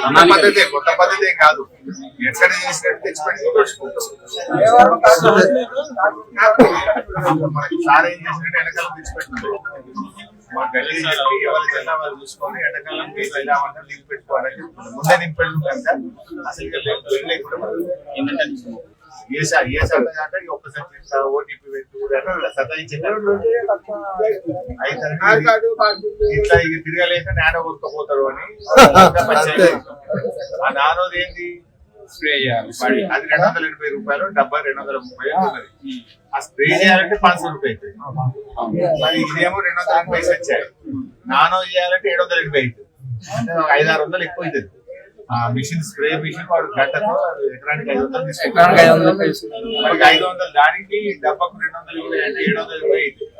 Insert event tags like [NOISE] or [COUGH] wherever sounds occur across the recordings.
కొత్త పద్ధతి కొత్త పద్ధతి కాదు. ఎక్కడ చేసినట్టు సార్ ఏం చేసినట్టు వెనకాల తెచ్చిపెట్టుకుంటాం మా గల్లీ ఎవరి జిల్లా వాళ్ళు చూసుకొని ఎండాకాలం వెళ్ళామంటే లీవ్ ముందే నింపెళ్ళు అసలు ఇక లేకుండా కాక ఈ ఒక్కసారి ఓటీపీ పెట్టు సతాయించారు ఇట్లా ఇక తిరగలేక నానో అని. [LAUGHS] ఆ నానోది ఏంటి స్ప్రే చేయాలి. అది అది రెండు వందల ఎనభై రూపాయలు డబ్బా రెండు వందల ముప్పై ఉన్నది. ఆ స్ప్రే చేయాలంటే పాంచ్ రూపాయలు అవుతుంది మరి ఇదేమో రెండు వందల ఎనభై వచ్చాయి. నానో చేయాలంటే ఏడు వందల ఎనభై అవుతుంది అంటే ఒక ఐదు ఆరు వందలు ఎక్కువ అవుతుంది ఆ మిషన్ స్ప్రే మిషన్ వాడు గంటకు ఎకరానికి ఐదు వందలు ఎకరానికి ఐదు వందలు తీసుకుంటారు ఐదు వందలు దానికి డబ్బాకు రెండు వందలు ఏడు వందల అవుతుంది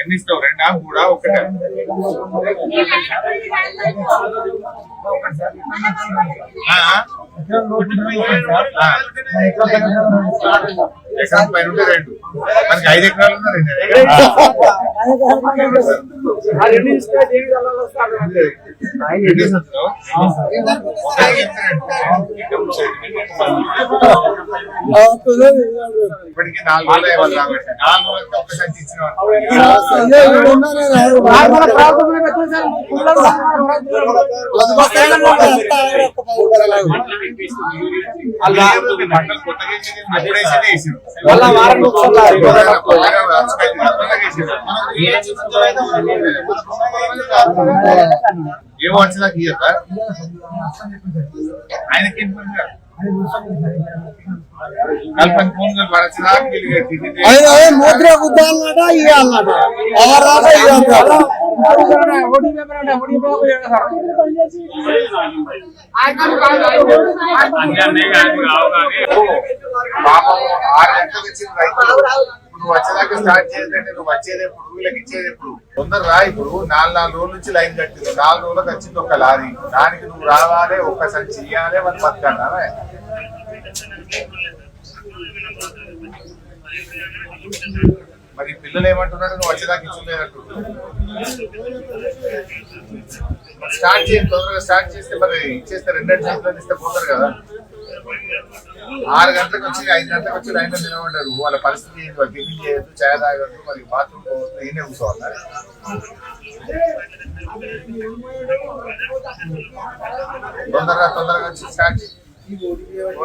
ఎన్ని ఇస్తావు. రెండా? మూడా? ఒకటే? ఎకరం పైన ఉంటే రెండు మనకి ఐదు ఎకరాలు ఇప్పటికి నాలుగు రోజులకి ఒక్కసారి ఇచ్చిన మండలం కొత్తగా వేసింది, అప్పుడు వేసిందే వేసింది. వాళ్ళ వారం ఒకసారి కొత్తగా రాజకీయ కొత్తగా వేసింది. ఏమో వచ్చినాక ఇయ్యదా ఆయనకి ఏం పని కాదు. కల్పన ఫోన్ కలిపి వచ్చినాక వీళ్ళు తిరిగి ఆయన ముద్ర గుద్దాలన్నట ఇవ్వాలన్నట ఎవరు రాక ఇవ్వాలి పాపం ఆరు గంటలకు రైతులు నువ్వు వచ్చేదాకా స్టార్ట్ చేయదంటే నువ్వు వచ్చేది ఎప్పుడు వీళ్ళకి ఇచ్చేది ఎప్పుడు తొందర రా ఇప్పుడు నాలుగు నాలుగు రోజుల నుంచి లైన్ కట్టింది నాలుగు రోజులకు వచ్చింది ఒక లారీ దానికి నువ్వు రావాలి ఒక్కసారి చెయ్యాలి వాళ్ళు you. మరి పిల్లలు ఏమంటున్నారు? నువ్వు వచ్చేదాకా ఇచ్చలేదంటు స్టార్ట్ చేయండి తొందరగా స్టార్ట్ చేస్తే మరి ఇచ్చేస్తే రెండు రెండు గంటలు ఇస్తే పోతారు కదా. ఆరు గంటలకు వచ్చి ఐదు గంటలకు వచ్చి లైన్లో నిలబడ్డారు. వాళ్ళ పరిస్థితి ఏంటి? వాళ్ళు టిఫిన్ చేయొద్దు చాయ్ తాగద్దు మరి బాత్రూమ్ పోవద్దు ఈయనే కూర్చోవాలి? తొందరగా తొందరగా వచ్చి స్టార్ట్ చేయి. నా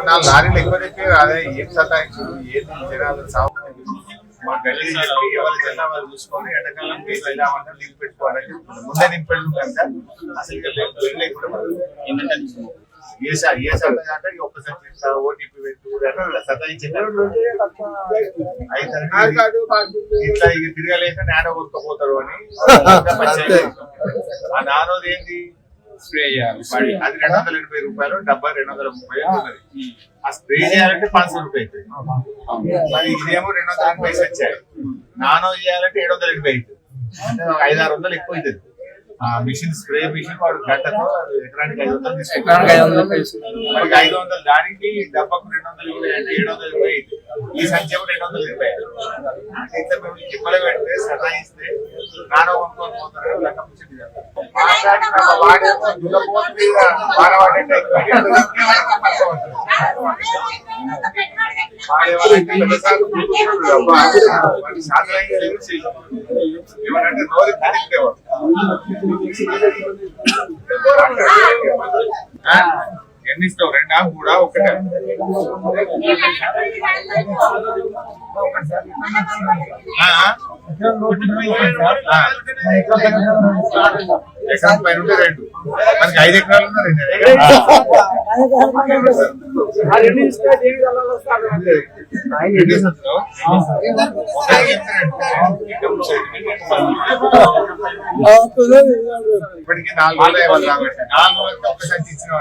నాలుగు లారీలు ఎక్కువ తెప్పి అదే ఏం సతాయించు? ఏది? జనాలు సాగు మా గల్లీ చెప్పి ఎవరి జిల్లా వాళ్ళు చూసుకొని ఎండాకాలం వెళ్ళామంటే లీవ్ పెట్టుకోవాలని చెప్తున్నాం. ముందే అసలు లేకుండా ఒక్కసారి ఓటీపీ పెట్టు అట్లా సతాయించారు అయితే ఇట్లా ఇక తిరగలేక నానో కొట్టుకుపోతారు అని. పంచాయతీ. ఆ నానోది ఏంటి? స్ప్రే చేయాలి. అది అది రెండు వందల ఎనభై రూపాయలు డబ్బా రెండు వందల ముప్పై ఉన్నది. ఆ స్ప్రే చేయాలంటే పాంచ్ రూపాయలు అవుతుంది మరి ఇదేమో రెండు వందల ఎనభై వచ్చాయి. నానో చేయాలంటే ఏడు వందల ఎనభై అవుతుంది అంటే ఐదు ఆరు వందలు ఎక్కువ అవుతుంది. ఆ మిషన్ స్ప్రే మిషన్ వాడు గంటకు ఎకరానికి ఐదు వందలు తీసుకుంటారు ఐదు వందలు దానికి డబ్బాకు రెండు వందలు ఇరవై అంటే ఏడు వందల ఇరవై ఈ సంఖ్య రెండు వందల ఇరవై అంటే ఇంత మేము టిప్పలు పెడితే సతాయిస్తే నానో కొనుక్కొని పోతారు లెక్క పుచ్చింది కదా. ఏమంటే రెండా కూడా ఒకటే ఎకరం పైన ఉంటే రెండు మనకి ఐదు ఎకరాలు ఉన్నా రెండు ఎకరాలు రెండు సంచులు. ఒకరికి ఎంత రెండు. ఇప్పటికి నాలుగు రోజులు అయ్యాలి కాబట్టి నాలుగు రోజులకి ఒక సంచి ఇచ్చిన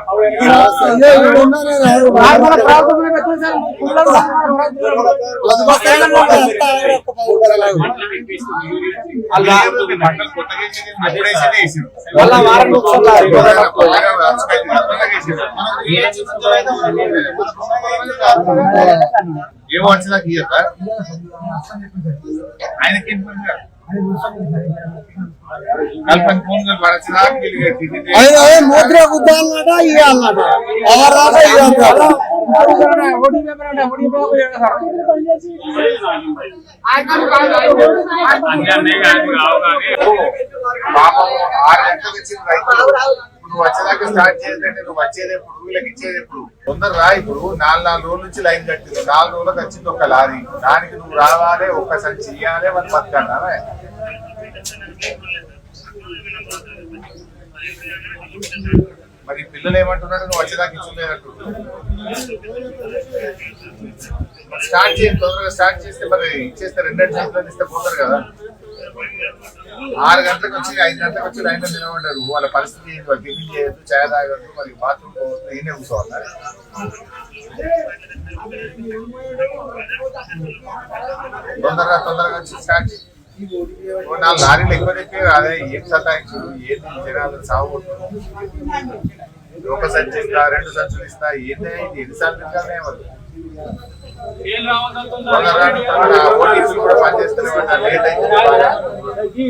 మండలు కొత్తగా వేసింది, ఎప్పుడు వేసిందే వేసిండు. మళ్ళా వారానికి ఒకసారి లారీ. కొత్తగా కొత్తగా రాజకీయ కొత్తగా వేసిండు. ఏమో వచ్చినా గీయత ఆయనకి ఏం పని కాదు. కల్పన ఫోన్ కలిపి వచ్చినా తిరిగి ఆయన ముద్ర గుద్దాలన్నట ఇవ్వాలన్నట ఎవరు రాక ఇవ్వాలి పాపం ఆరు గంటలకు వచ్చిన రైతులు నువ్వు వచ్చేదాకా స్టార్ట్ చేయాలంటే నువ్వు వచ్చేది ఎప్పుడు వీళ్ళకి ఇచ్చేది ఎప్పుడు తొందర రా ఇప్పుడు నాలుగు నాలుగు రోజుల నుంచి లైన్ కట్టింది నాలుగు రోజులకు వచ్చింది ఒక లారీ దానికి నువ్వు రావాలి ఒక్కసారి చెయ్యాలి ఇయ్యాలి వాళ్ళు Thank you. పిల్లలు ఏమంటున్నారు? నువ్వు వచ్చేదాకా ఇచ్చలేదంటు స్టార్ట్ చేయండి తొందరగా స్టార్ట్ చేస్తే మరి ఇచ్చేస్తే రెండెండు గంటలు ఇస్తే పోతారు కదా. ఆరు గంటలకు వచ్చి ఐదు గంటలకు వచ్చి లైన్లో నిలబడ్డారు. వాళ్ళ పరిస్థితి ఏంటి? వాళ్ళు టిఫిన్ చేయొద్దు చాయ్ తాగద్దు మరి బాత్రూమ్ పోవద్దు ఈయనే కూర్చోవాలి? తొందరగా తొందరగా వచ్చి స్టార్ట్ చేయి. నాలుగు లారీలు ఎక్కువ తెప్పి అదే ఏం సతాయించు ఏది జనాలు సాగు ఒక సంచి ఇస్తా రెండు సంచులు ఇస్తా ఏందే ఇది ఎన్నిసార్లు తింటానే వాళ్ళు పోలీసులు కూడా పనిచేస్తూనే ఉన్నారు లేట్ అయితే.